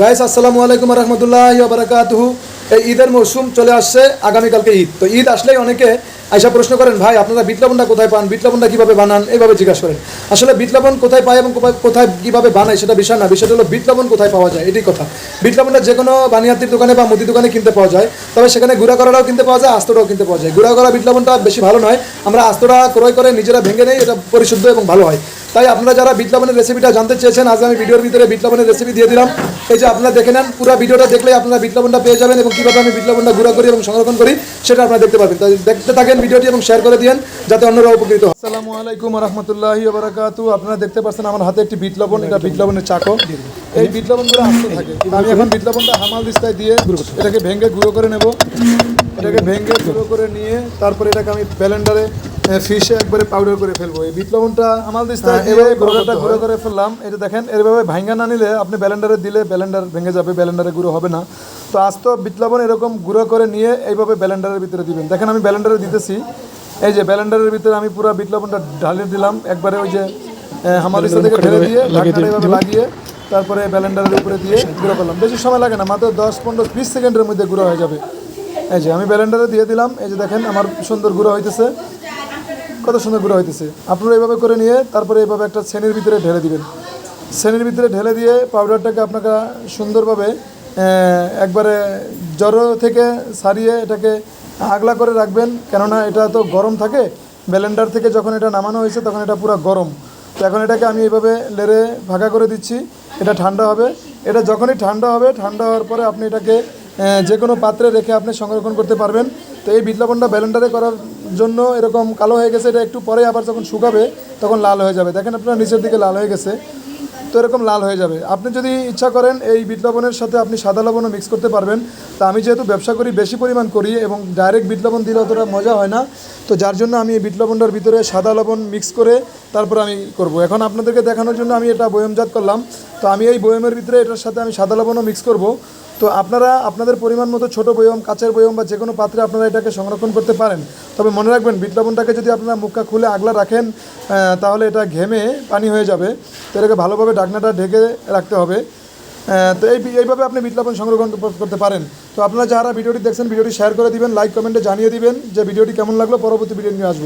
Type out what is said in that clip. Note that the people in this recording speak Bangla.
গাইস আসসালামু আলাইকুম রহমতুল্লাহ বারাকাতহু এই ঈদের মৌসুম চলে আসছে, আগামীকালকে ঈদ। তো ঈদ আসলেই অনেকে আইসা প্রশ্ন করেন, ভাই, আপনারা বিট কোথায় পান? বিট কীভাবে বানান? এইভাবে জিজ্ঞাসা করেন। আসলে বিট কোথায় পায় এবং কোথায়- কীভাবে বানায় সেটা বিষয় না। বিষয়টা হলো বিট কোথায় পাওয়া যায় এটি কথা। বিট যে কোনো বানিয়াতির দোকানে বা মুদি দোকানে কিনতে পাওয়া যায়, তবে সেখানে গুঁড়া করাটাও কিনতে পাওয়া যায়, আস্তটাও কিনতে পাওয়া যায়। গুঁড়া করা বিট বেশি ভালো নয়। আমরা আস্তটা ক্রয় করে নিজেরা ভেঙে নেই, এটা পরিশুদ্ধ এবং ভালো হয়। তাই আপনারা যারা বিট রেসিপিটা জানতে চেয়েছেন, আজ আমি ভিডিওর ভিতরে বিট লবণের রেসিপি দিয়ে দিলাম। এই যে আপনারা দেখে নেন, পুরো ভিডিওটা দেখলে আপনারা বিট পেয়ে যাবেন এবং কীভাবে আমি বিট গুঁড়া করি এবং সংরক্ষণ করি, সেটা আপনারা দেখতে পাবেন তাই দেখতে থাকেন ভিডিওটি এবং শেয়ার করে দিন যাতে অন্যরা উপকৃত হয় আসসালামু আলাইকুম রহমতুল্লাহি বারাকাতু আপনারা দেখতে পাচ্ছেন আমার হাতে একটি বিট লবণ এটা বিট লবণের চাকো। এই বিট লবণগুলো আসতে থাকে। আমি এখন বিট লবণটা হামাল দিস্তায় দিয়ে এটাকে ভেঙে গুঁড়ো করে নেব। এটাকে ভেঙে গুঁড়ো করে নিয়ে তারপরে এটাকে আমি ব্যালেন্ডারে ফিশে একবারে পাউডার করে ফেলব। এই বিট লবণটা আমাল দিস্তায় এভাবে গুঁড়োটা গুঁড়ো করে ফেললাম। এটা দেখেন এভাবে ভাঙ্গা না নিলে আপনি ব্যালেন্ডারে দিলে ব্যালেন্ডার ভেঙে যাবে ব্যালেন্ডারে গুঁড়ো হবে না। তো আস্ত বিট লবণ এরকম গুঁড়ো করে নিয়ে এইভাবে ব্যালেন্ডারের ভিতরে দিবেন। দেখেন আমি ব্যালেন্ডারে দিতেছি। এই যে ব্যালেন্ডারের ভিতরে আমি পুরো বিট লবণটা ঢালিয়ে দিলাম। একবারে ওই যে হামাদিস্তা থেকে ঢেলে দিয়ে এভাবে লাগিয়ে তারপরে ব্যালেন্ডারের উপরে দিয়ে গুঁড়ো করলাম। বেশি সময় লাগে না মাত্র দশ পনেরো বিশ সেকেন্ডের মধ্যে গুঁড়ো হয়ে যাবে। এই যে আমি ব্যালেন্ডারে দিয়ে দিলাম। এই যে দেখেন আমার সুন্দর গুঁড়ো হইতেছে। কত সুন্দর গুঁড়ো হইতেছে। আপনারা এইভাবে করে নিয়ে তারপরে এইভাবে একটা শ্রেণির ভিতরে ঢেলে দিবেন। শ্রেণির ভিতরে ঢেলে দিয়ে পাউডারটাকে আপনারা সুন্দরভাবে একবারে জড়ো থেকে সারিয়ে এটাকে আগলা করে রাখবেন। কেননা এটা তো গরম থাকে। ব্যালেন্ডার থেকে যখন এটা নামানো হয়েছে, তখন এটা পুরো গরম। তো এখন এটাকে আমি এইভাবে লেড়ে ভাগা করে দিচ্ছি। এটা ঠান্ডা হবে। এটা যখনই ঠান্ডা হবে, ঠান্ডা হওয়ার পরে আপনি এটাকে যে কোনো পাত্রে রেখে আপনি সংরক্ষণ করতে পারবেন। তো এই বিট লবণটা ব্যালেন্ডারে করার জন্য এরকম কালো হয়ে গেছে, এটা একটু পরে আবার যখন শুকাবে, তখন লাল হয়ে যাবে। দেখেন আপনার নিচের দিকে লাল হয়ে গেছে। তো এরকম লাল হয়ে যাবে। আপনি যদি ইচ্ছা করেন এই বিট লবণের সাথে আপনি সাদা লবণও মিক্স করতে পারবেন। তা আমি যেহেতু ব্যবসা করি, বেশি পরিমাণ করি এবং ডাইরেক্ট বিট লবণ দিলে অতটা মজা হয় না, তো যার জন্য আমি এই বিট লবণটার ভিতরে সাদা লবণ মিক্স করে তারপর আমি করব। এখন আপনাদেরকে দেখানোর জন্য আমি এটা বয়মজাত করলাম। তো আমি এই বয়মের ভিতরে এটার সাথে আমি সাদা লবণও মিক্স করব। তো আপনারা আপনাদের পরিমাণ মতো ছোটো বয়ম কাচের বয়ম বা যে কোনো পাত্রে আপনারা এটাকে সংরক্ষণ করতে পারেন। তবে মনে রাখবেন, বিট লবণটাকে যদি আপনারা মুখটা খুলে আগলা রাখেন তাহলে এটা ঘেমে পানি হয়ে যাবে। তো এটাকে ভালোভাবে ডাকনাটা ঢেকে রাখতে হবে। তো এই এইভাবে আপনি লবণ সংরক্ষণ করতে পারেন। তো আপনারা যারা ভিডিওটি দেখছেন, ভিডিওটি শেয়ার করে দিবেন, লাইক, কমেন্টে জানিয়ে দিবেন যে ভিডিওটি কেমন লাগল। পরবর্তী ভিডিও নিয়ে আসব।